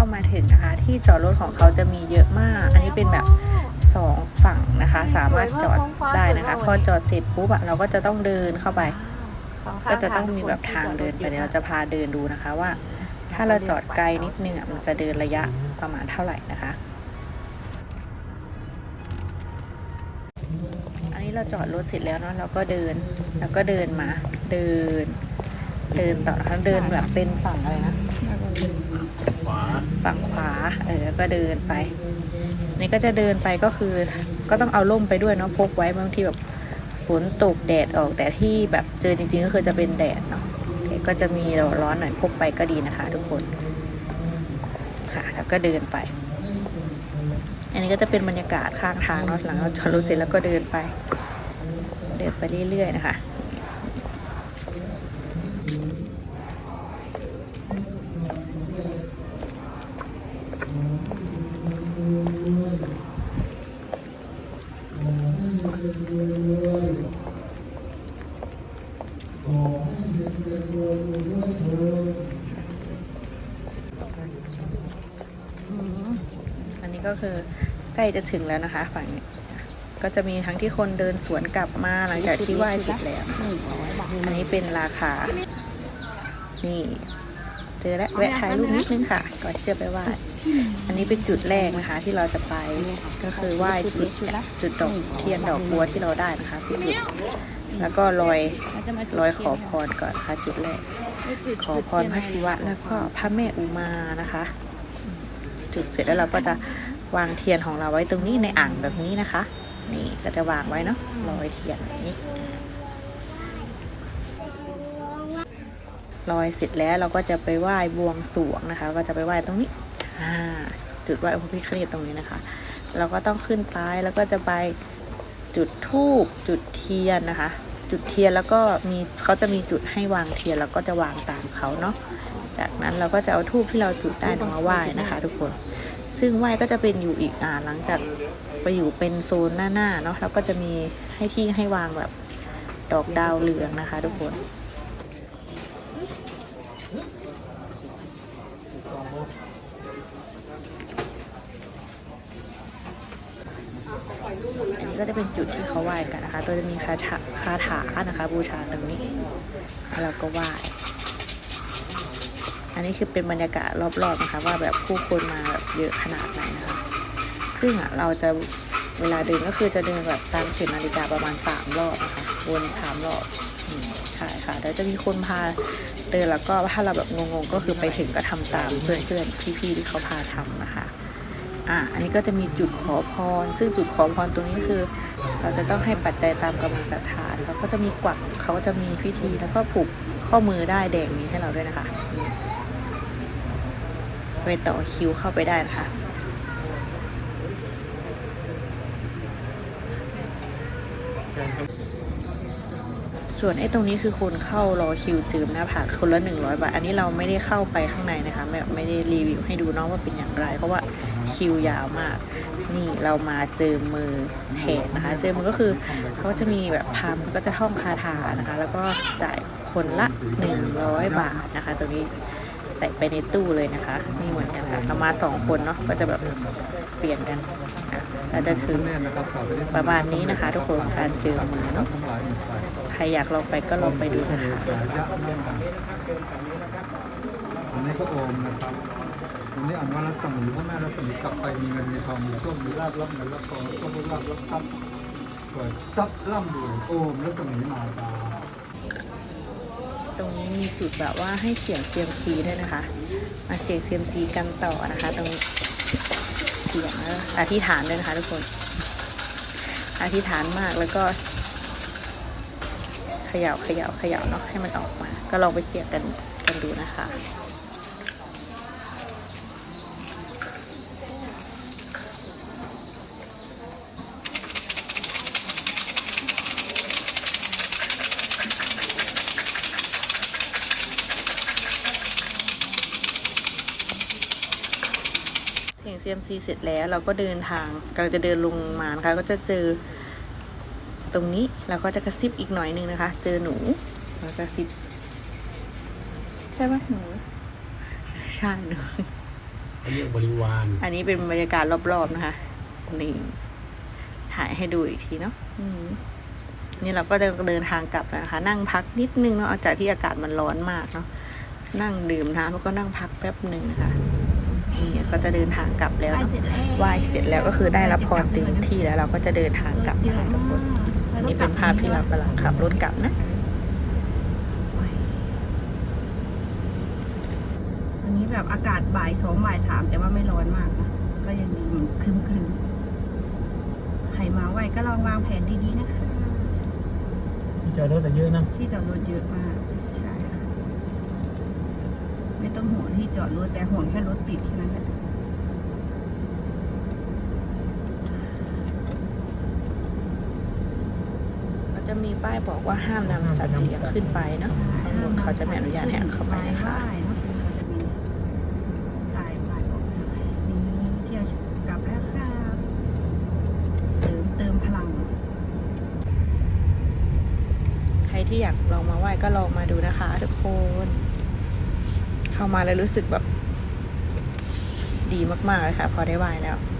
เข้ามาถึงนะคะ ที่จอดรถของเขาจะมีเยอะมาก อันนี้เป็นแบบสองฝั่งนะคะ สามารถจอดได้นะคะ พอจอดเสร็จปุ๊บอะเราก็จะต้องเดินเข้าไป ก็จะต้องมีแบบทางเดินไปเดี๋ยวเราจะพาเดินดูนะคะว่า ถ้าเราจอดไกลนิดนึงอะมันจะเดินระยะประมาณเท่าไหร่นะคะ อันนี้เราจอดรถเสร็จแล้วเนาะเราก็เดินแล้วก็เดินมา เดิน เดินต่อนะคะเดินแบบเป็นฝั่งอะไรนะ ฝั่งขวา เออก็เดินไป นี่ก็จะเดินไปก็คือ ก็ต้องเอาร่มไปด้วยเนาะพกไว้บางทีแบบฝนตกแดดออกแต่ที่แบบเจอจริง ๆ ก็คือจะเป็นแดดเนาะก็จะมีร้อนหน่อยพกไปก็ดีนะคะ ทุกคน ค่ะ แล้วก็เดินไป อันนี้ก็จะเป็นบรรยากาศข้างทางเนาะหลังเราจอดรถเสร็จแล้วก็เดินไป เดินไปเรื่อยๆนะคะ อืมอันนี้ก็คือใกล้จะถึงแล้วนะคะฝั่งนี้ก็จะมีทั้งที่คนเดินสวนกลับมาหลังจากที่ไหว้เสร็จแล้ว อันนี้เป็นราคา นี่ เจอแล้วแวะถ่ายรูปนิดนึงค่ะ ก่อนที่จะไปไหว้อันนี้เป็นจุดแรกนะคะ ที่เราจะไปก็คือไหว้จุดจุดดอกเทียนดอกบัวที่เราได้นะคะคือจุดแล้วก็ลอยลอยขอพรก่อนค่ะจุดแรก ขอพรพระศิวะแล้วก็พระแม่อุมานะคะ จุดเสร็จแล้วเราก็จะวางเทียนของเราไว้ตรงนี้ในอ่างแบบนี้นะคะ นี่ก็จะวางไว้เนาะลอยเทียนแบบนี้ ลอยเสร็จแล้วเราก็จะไปไหว้บวงสรวงนะคะ ก็จะไปไหว้ตรงนี้จุดไหว้พระพิฆเนศตรงนี้นะคะ เราก็ต้องขึ้นไปแล้วก็จะไปจุดธูปจุดเทียนนะคะ จุดเทียนแล้วก็มีเขาจะมีจุดให้วางเทียนแล้วก็จะวางตามเขาเนาะจากนั้นเราก็จะเอาทูบที่เราจุดได้นำมาไหว้นะคะ ทุกคน ซึ่งไหว้ก็จะเป็นอยู่อีกอ่าหลังจากไปอยู่เป็นโซนหน้าๆเนาะแล้วก็จะมีให้ที่ให้วางแบบดอกดาวเรืองนะคะ ทุกคน ก็จะเป็นจุดที่เขาไหว้กันนะคะ ตัวจะมีคาถาคาถานะคะ บูชาตรงนี้แล้วเราก็ไหว้ อันนี้คือเป็นบรรยากาศรอบๆนะคะ ว่าแบบผู้คนมาแบบเยอะขนาดไหนนะคะซึ่งอะเราจะเวลาเดินก็คือจะเดินแบบตามเข็มนาฬิกาประมาณสามรอบนะคะวนสามรอบใช่ค่ะเดี๋ยวจะมีคนพาเดินแล้วก็ถ้าเราแบบงงๆก็คือไปถึงก็ทำตามเพื่อนๆพี่ๆที่เขาพาทำนะคะ อะอันนี้ก็จะมีจุดขอพร ซึ่งจุดขอพรตรงนี้คือ เราจะต้องให้ปัจจัยตามกำลังศรัทธาแล้วก็จะมีกวักเขาก็จะมีพิธีแล้วก็ผูกข้อมือได้แดงนี้ให้เราด้วยนะคะไปต่อคิวเข้าไปได้นะคะ ส่วนไอ้ตรงนี้คือคนเข้ารอคิวจืมหน้าผากคนละหนึ่งร้อยบาท อันนี้เราไม่ได้เข้าไปข้างในนะคะแบบไม่ได้รีวิวให้ดูน้องว่าเป็นอย่างไร เพราะว่าคิวยาวมาก นี่เรามาเจอมือแทนนะคะ เจอมือก็คือเขาจะมีแบบพามเขาก็จะท่องคาถานะคะ แล้วก็จ่ายคนละหนึ่งร้อยบาทนะคะ ตรงนี้ใส่ไปในตู้เลยนะคะ นี่เหมือนกันค่ะเรามาสองคนเนาะก็จะแบบเปลี่ยนกันอะเราจะถึงประมาณนี้นะคะ ทุกคนการเจอมือเนาะ รอยากลองไปก็ลองไปดูนะคะอันนี้ก็โอมนะครับอันนี้อ่านว่ารัศมีพระแม่รัศมีกลับไปมีเงินมีทองมีโชคมีลาภรับเงินรับทองโชคลาภรับทรัพย์เกิดทรัพย์ร่ำรวยโอมรัศมีมาตาตรงนี้มีจุดแบบว่าให้เสียงเซียมซีด้วยนะคะ มาเสียงเซียมซีกันต่อนะคะ ตรงนี้เสียงแล้วอธิษฐานด้วยนะคะทุกคน อธิษฐานมากแล้วก็เขย่าเขย่าเขย่าเนาะให้มันออกมา ก็ลองไปเสียงกันกันดูนะคะเสียง CMC เสร็จแล้วเราก็เดินทางกำลังจะเดินลงมานะคะก็จะเจอ ตรงนี้เราก็จะกระซิบอีกหน่อยนึงนะคะ เจอหนูแล้วกระซิบใช่ไหมหนูใช่หนูเขาเรียกบริวาร อันนี้เป็นบรรยากาศรอบๆนะคะนี่ถ่ายให้ดูอีกทีเนาะอืมนี่เราก็จะเดินทางกลับแล้วนะคะ นั่งพักนิดนึงเนาะเอาจากที่อากาศมันร้อนมากเนาะนั่งดื่มน้ำแล้วก็นั่งพักแป๊บหนึ่งนะคะนี่ก็จะเดินทางกลับแล้วเนาะไหว้เสร็จแล้วก็คือได้รับพรเต็มที่แล้วเราก็จะเดินทางกลับนะคะทุกคนอั นนี้เป็นภาพที่เรากำลังขับรถกลับนะอันนี้แบบอากาศบ่ายสองบ่ายสามแต่ว่าไม่ร้อนมากนะก็ยังดีเหมือนครึมครึมๆใครมาไหวก็ลองวางแผนดีๆนะคะที่จอดรถแต่เยอะนะที่จอดรถเยอะมากใช่ค่ะไม่ต้องห่วงที่จอดรถแต่ห่วงแค่รถติดแค่นั้นแหละ เขา จะมีป้ายบอกว่าห้ามนำสัตว์เลี้ยงขึ้นไปเนาะบางคนเขาจะไม่อนุญาตให้เอาเข้าไปนะคะไหว้เนอะเขาจะมีตายป้ายบอกนี่เที่ยวกลับแล้วค่ะเสริมเติมพลังใครที่อยากลองมาไหว้ก็ลองมาดูนะคะ ทุกคน เข้ามาแล้วรู้สึกแบบดีมาก ๆ เลยค่ะ พอได้ไหว้แล้วใ